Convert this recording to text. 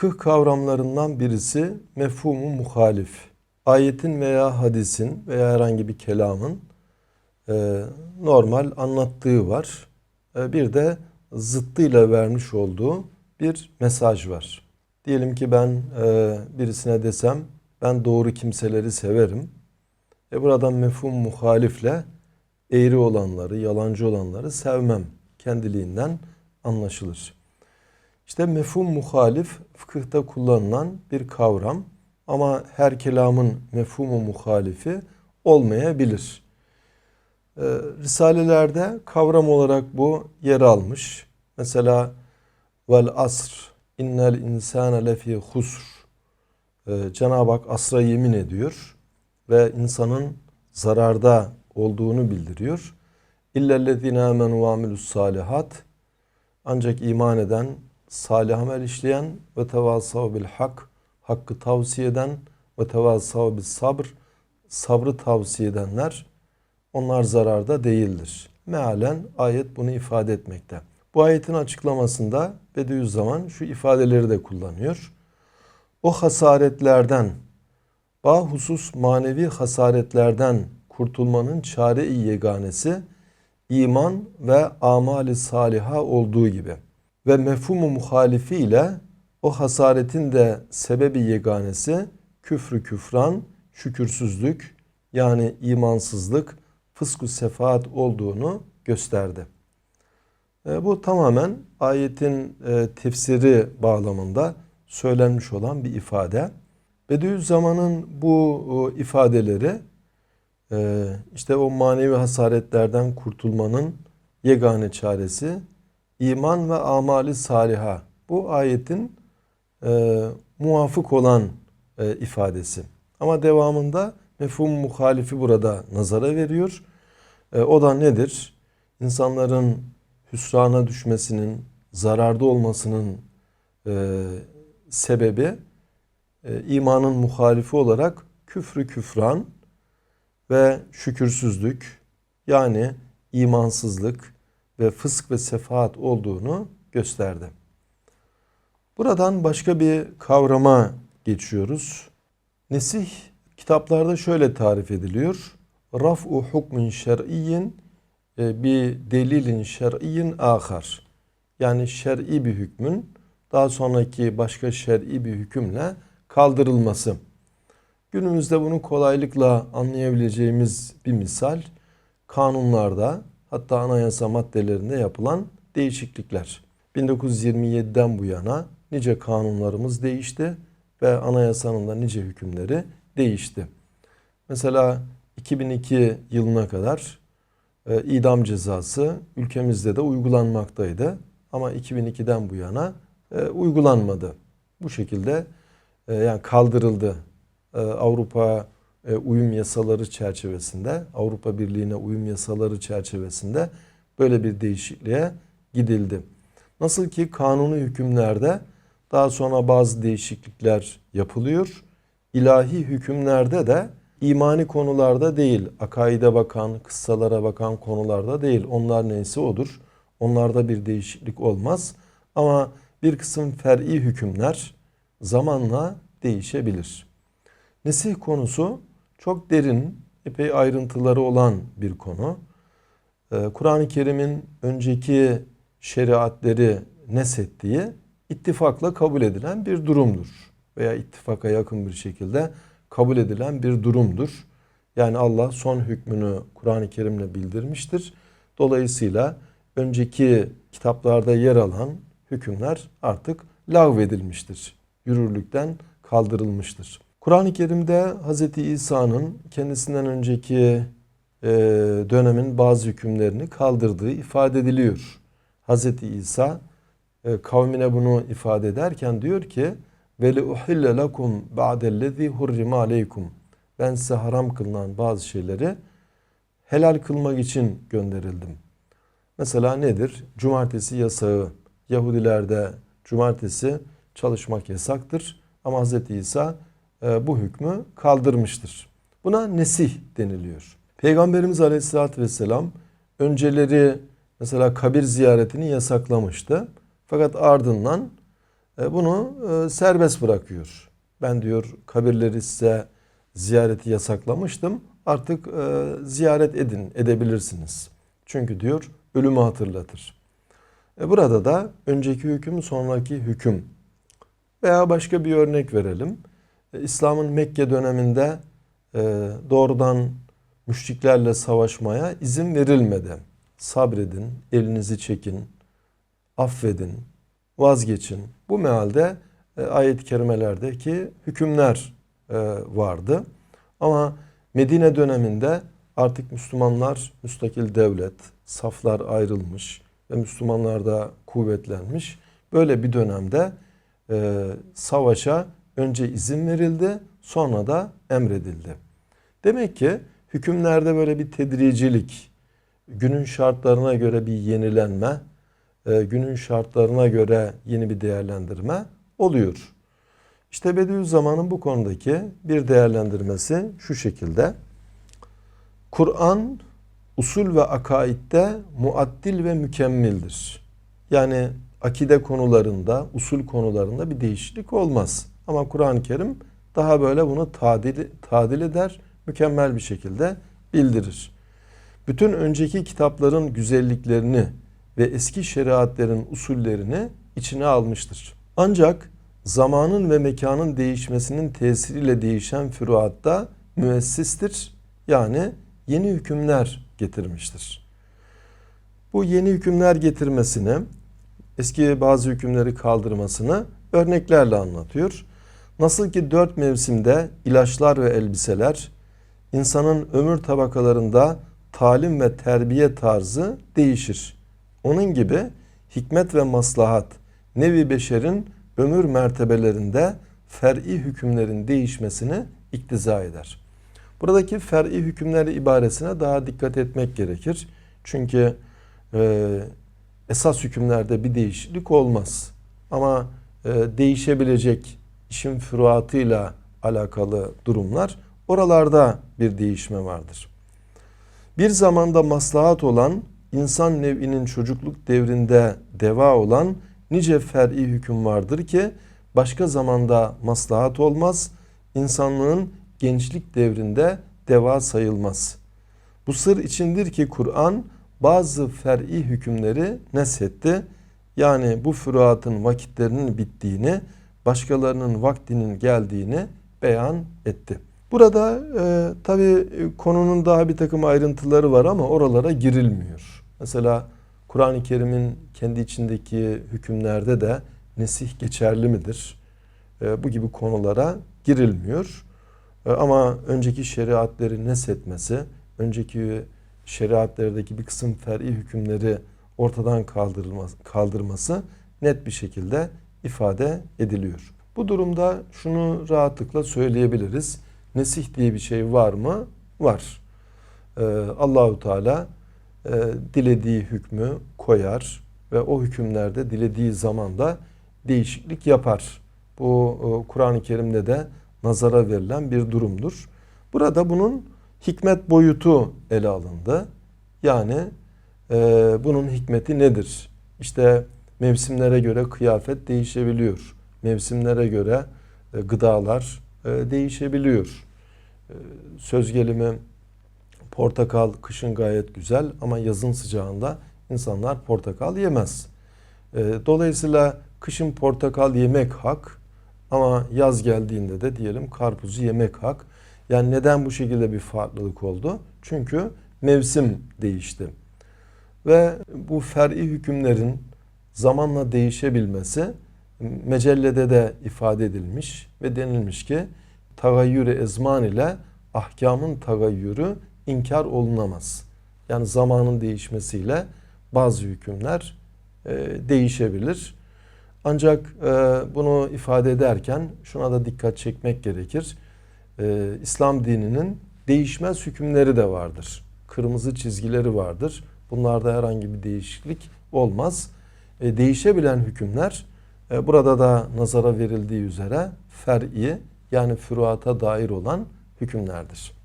Fıkıh kavramlarından birisi mefhumu muhalif. Ayetin veya hadisin veya herhangi bir kelamın e, normal anlattığı var. E, bir de zıttıyla vermiş olduğu bir mesaj var. Diyelim ki ben e, birisine desem ben doğru kimseleri severim. E buradan mefhum muhalifle eğri olanları, yalancı olanları sevmem kendiliğinden anlaşılır. İşte mefhum muhalif fıkıhta kullanılan bir kavram ama her kelamın mefhumu muhalifi olmayabilir. Ee, Risalelerde kavram olarak bu yer almış. Mesela vel asr innel insane lefi husr. Ee, Cenab-ı Hak asra yemin ediyor ve insanın zararda olduğunu bildiriyor. İllellezine amenu ve amilus salihat. Ancak iman eden, salih amel işleyen ve tevasav bil hak, hakkı tavsiye eden ve tevasav bil sabr, sabrı tavsiye edenler onlar zararda değildir. Mealen ayet bunu ifade etmekte. Bu ayetin açıklamasında Bediüzzaman şu ifadeleri de kullanıyor. O hasaretlerden, bahusus manevi hasaretlerden kurtulmanın çare-i yeganesi iman ve amali saliha olduğu gibi ve mefhumu muhalifi ile o hasaretin de sebebi yeganesi küfrü küfran, şükürsüzlük yani imansızlık, fısku sefaat olduğunu gösterdi. E, bu tamamen ayetin e, tefsiri bağlamında söylenmiş olan bir ifade. Bediüzzaman'ın bu ifadeleri e, işte o manevi hasaretlerden kurtulmanın yegane çaresi iman ve amali saliha. Bu ayetin e, muvafık olan e, ifadesi. Ama devamında mefhum muhalifi burada nazara veriyor. E, o da nedir? İnsanların hüsrana düşmesinin, zararda olmasının e, sebebi e, imanın muhalifi olarak küfrü küfran ve şükürsüzlük yani imansızlık ve fısk ve sefaat olduğunu gösterdi. Buradan başka bir kavrama geçiyoruz. Nesih kitaplarda şöyle tarif ediliyor. Raf'u hukmin şer'iyyin e, bir delilin şer'iyyin ahar. Yani şer'i bir hükmün daha sonraki başka şer'i bir hükümle kaldırılması. Günümüzde bunu kolaylıkla anlayabileceğimiz bir misal kanunlarda hatta anayasa maddelerinde yapılan değişiklikler. 1927'den bu yana nice kanunlarımız değişti ve anayasanın da nice hükümleri değişti. Mesela 2002 yılına kadar e, idam cezası ülkemizde de uygulanmaktaydı. Ama 2002'den bu yana e, uygulanmadı. Bu şekilde e, yani kaldırıldı. E, Avrupa uyum yasaları çerçevesinde, Avrupa Birliği'ne uyum yasaları çerçevesinde böyle bir değişikliğe gidildi. Nasıl ki kanuni hükümlerde daha sonra bazı değişiklikler yapılıyor. İlahi hükümlerde de imani konularda değil, akaide bakan, kıssalara bakan konularda değil. Onlar neyse odur. Onlarda bir değişiklik olmaz. Ama bir kısım fer'i hükümler zamanla değişebilir. Nesih konusu çok derin, epey ayrıntıları olan bir konu. Ee, Kur'an-ı Kerim'in önceki şeriatleri nesettiği ittifakla kabul edilen bir durumdur. Veya ittifaka yakın bir şekilde kabul edilen bir durumdur. Yani Allah son hükmünü Kur'an-ı Kerim'le bildirmiştir. Dolayısıyla önceki kitaplarda yer alan hükümler artık lağvedilmiştir. Yürürlükten kaldırılmıştır. Kur'an-ı Kerim'de Hz. İsa'nın kendisinden önceki e, dönemin bazı hükümlerini kaldırdığı ifade ediliyor. Hz. İsa e, kavmine bunu ifade ederken diyor ki ve li uhille lekum ba'dellezî hurrime aleykum. Ben size haram kılınan bazı şeyleri helal kılmak için gönderildim. Mesela nedir? Cumartesi yasağı. Yahudilerde cumartesi çalışmak yasaktır. Ama Hz. İsa bu hükmü kaldırmıştır. Buna nesih deniliyor. Peygamberimiz Aleyhisselatü Vesselam önceleri mesela kabir ziyaretini yasaklamıştı. Fakat ardından e, bunu e, serbest bırakıyor. Ben diyor kabirleri size ziyareti yasaklamıştım. Artık e, ziyaret edin, edebilirsiniz. Çünkü diyor ölümü hatırlatır. E, burada da önceki hüküm, sonraki hüküm. Veya başka bir örnek verelim. E, İslam'ın Mekke döneminde e, doğrudan müşriklerle savaşmaya izin verilmedi. Sabredin, elinizi çekin, affedin, vazgeçin. Bu mealde e, ayet-i kerimelerdeki hükümler vardı. Ama Medine döneminde artık Müslümanlar müstakil devlet, saflar ayrılmış ve Müslümanlar da kuvvetlenmiş. Böyle bir dönemde savaşa önce izin verildi, sonra da emredildi. Demek ki hükümlerde böyle bir tedricilik, günün şartlarına göre bir yenilenme, e, günün şartlarına göre yeni bir değerlendirme oluyor. İşte Bediüzzaman'ın bu konudaki bir değerlendirmesi şu şekilde. Kur'an usul ve akaidde muaddil ve mükemmildir. Yani akide konularında, usul konularında bir değişiklik olmaz. Ama Kur'an-ı Kerim daha böyle bunu tadil, tadil eder, mükemmel bir şekilde bildirir. Bütün önceki kitapların güzelliklerini ve eski şeriatlerin usullerini içine almıştır. Ancak zamanın ve mekanın değişmesinin tesiriyle değişen füruatta müessistir. Yani yeni hükümler getirmiştir. Bu yeni hükümler getirmesini, eski bazı hükümleri kaldırmasını örneklerle anlatıyor. Nasıl ki dört mevsimde ilaçlar ve elbiseler, insanın ömür tabakalarında talim ve terbiye tarzı değişir. Onun gibi hikmet ve maslahat, nevi beşerin ömür mertebelerinde fer'i hükümlerin değişmesini iktiza eder. Buradaki fer'i hükümler ibaresine daha dikkat etmek gerekir. Çünkü e, esas hükümlerde bir değişiklik olmaz. Ama e, değişebilecek işin füruatıyla alakalı durumlar oralarda bir değişme vardır. Bir zamanda maslahat olan insan nev'inin çocukluk devrinde deva olan nice fer'i hüküm vardır ki başka zamanda maslahat olmaz, insanlığın gençlik devrinde deva sayılmaz. Bu sır içindir ki Kur'an bazı fer'i hükümleri neshetti. Yani bu füruatın vakitlerinin bittiğini, başkalarının vaktinin geldiğini beyan etti. Burada e, tabi konunun daha bir takım ayrıntıları var ama oralara girilmiyor. Mesela Kur'an-ı Kerim'in kendi içindeki hükümlerde de nesih geçerli midir? E, bu gibi konulara girilmiyor. E, ama önceki şeriatleri neshetmesi, önceki şeriatlerdeki bir kısım fer'i hükümleri ortadan kaldırılması, kaldırması net bir şekilde ifade ediliyor. Bu durumda şunu rahatlıkla söyleyebiliriz. Nesih diye bir şey var mı? Var. Ee, Allahu Teala e, dilediği hükmü koyar ve o hükümlerde dilediği zamanda değişiklik yapar. Bu e, Kur'an-ı Kerim'de de nazara verilen bir durumdur. Burada bunun hikmet boyutu ele alındı. Yani e, bunun hikmeti nedir? İşte mevsimlere göre kıyafet değişebiliyor. Mevsimlere göre e, gıdalar e, değişebiliyor. E, söz gelimi portakal kışın gayet güzel ama yazın sıcağında insanlar portakal yemez. E, dolayısıyla kışın portakal yemek hak ama yaz geldiğinde de diyelim karpuzu yemek hak. Yani neden bu şekilde bir farklılık oldu? Çünkü mevsim değişti. Ve bu fer'i hükümlerin zamanla değişebilmesi mecellede de ifade edilmiş ve denilmiş ki tagayyürü ezman ile ahkamın tagayyürü inkar olunamaz. Yani zamanın değişmesiyle bazı hükümler e, değişebilir. Ancak e, bunu ifade ederken şuna da dikkat çekmek gerekir. E, İslam dininin değişmez hükümleri de vardır. Kırmızı çizgileri vardır. Bunlarda herhangi bir değişiklik olmaz. E, değişebilen hükümler e, burada da nazara verildiği üzere fer'i yani füruata dair olan hükümlerdir.